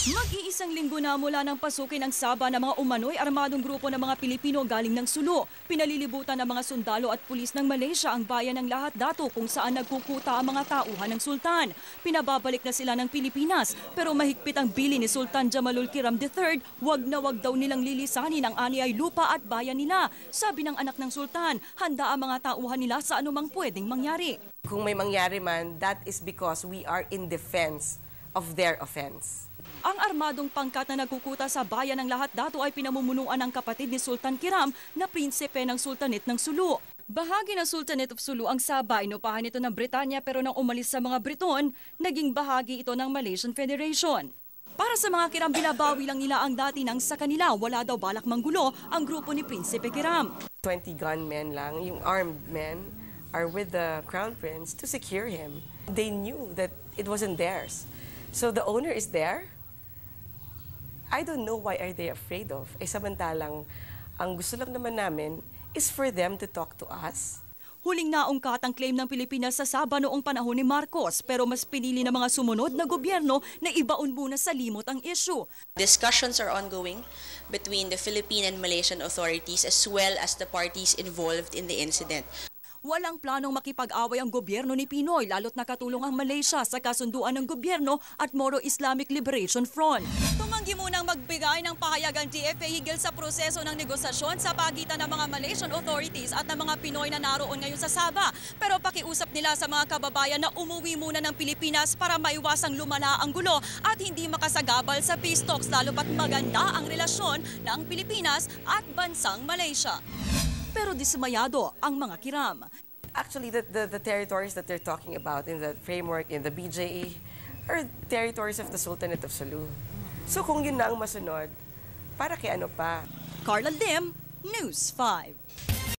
Mag-iisang linggo na mula ng pasukin ang Saba ng mga umano'y armadong grupo ng mga Pilipino galing ng Sulu. Pinalilibutan ng mga sundalo at pulis ng Malaysia ang bayan ng lahat dato kung saan nagkukuta ang mga tauhan ng Sultan. Pinababalik na sila ng Pilipinas pero mahigpit ang bili ni Sultan Jamalul Kiram III, wag na wag daw nilang lilisanin ang aniyay lupa at bayan nila. Sabi ng anak ng Sultan, handa ang mga tauhan nila sa anumang pwedeng mangyari. Kung may mangyari man, that is because we are in defense of their offense. Ang armadong pangkat na nagkukuta sa bayan ng lahat dato ay pinamumunuan ng kapatid ni Sultan Kiram na prinsipe ng Sultanate ng Sulu. Bahagi ng Sultanate of Sulu ang Sabah, inupahan ito ng Britanya pero nang umalis sa mga Briton, naging bahagi ito ng Malaysian Federation. Para sa mga Kiram, binabawi lang nila ang dati nang sa kanila. Wala daw balak manggulo ang grupo ni Prinsipe Kiram. 20 gunmen lang, yung armed men, are with the crown prince to secure him. They knew that it wasn't theirs. So the owner is there. I don't know why are they afraid of. Eh samantalang, ang gusto lang naman namin is for them to talk to us. Huling naungkat ang claim ng Pilipinas sa Sabah noong panahon ni Marcos pero mas pinili ng mga sumunod na gobyerno na ibaon muna sa limot ang issue. Discussions are ongoing between the Philippine and Malaysian authorities as well as the parties involved in the incident. Walang planong makipag-away ang gobyerno ni Pinoy lalo't nakatulong ang Malaysia sa kasunduan ng gobyerno at Moro Islamic Liberation Front. Tumanggi munang magbigay ng pahayag ang DFA higil sa proseso ng negosasyon sa pagitan ng mga Malaysian authorities at ng mga Pinoy na naroon ngayon sa Sabah. Pero pakiusap nila sa mga kababayan na umuwi muna ng Pilipinas para maiwasang lumala ang gulo at hindi makasagabal sa peace talks lalo pat maganda ang relasyon ng Pilipinas at bansang Malaysia. Pero dismayado ang mga kiram. Actually, the, the, the territories that they're talking about in the framework, in the BJE, are territories of the Sultanate of Sulu. So kung yun na ang masunod, para kay ano pa? Carla Lim, News 5.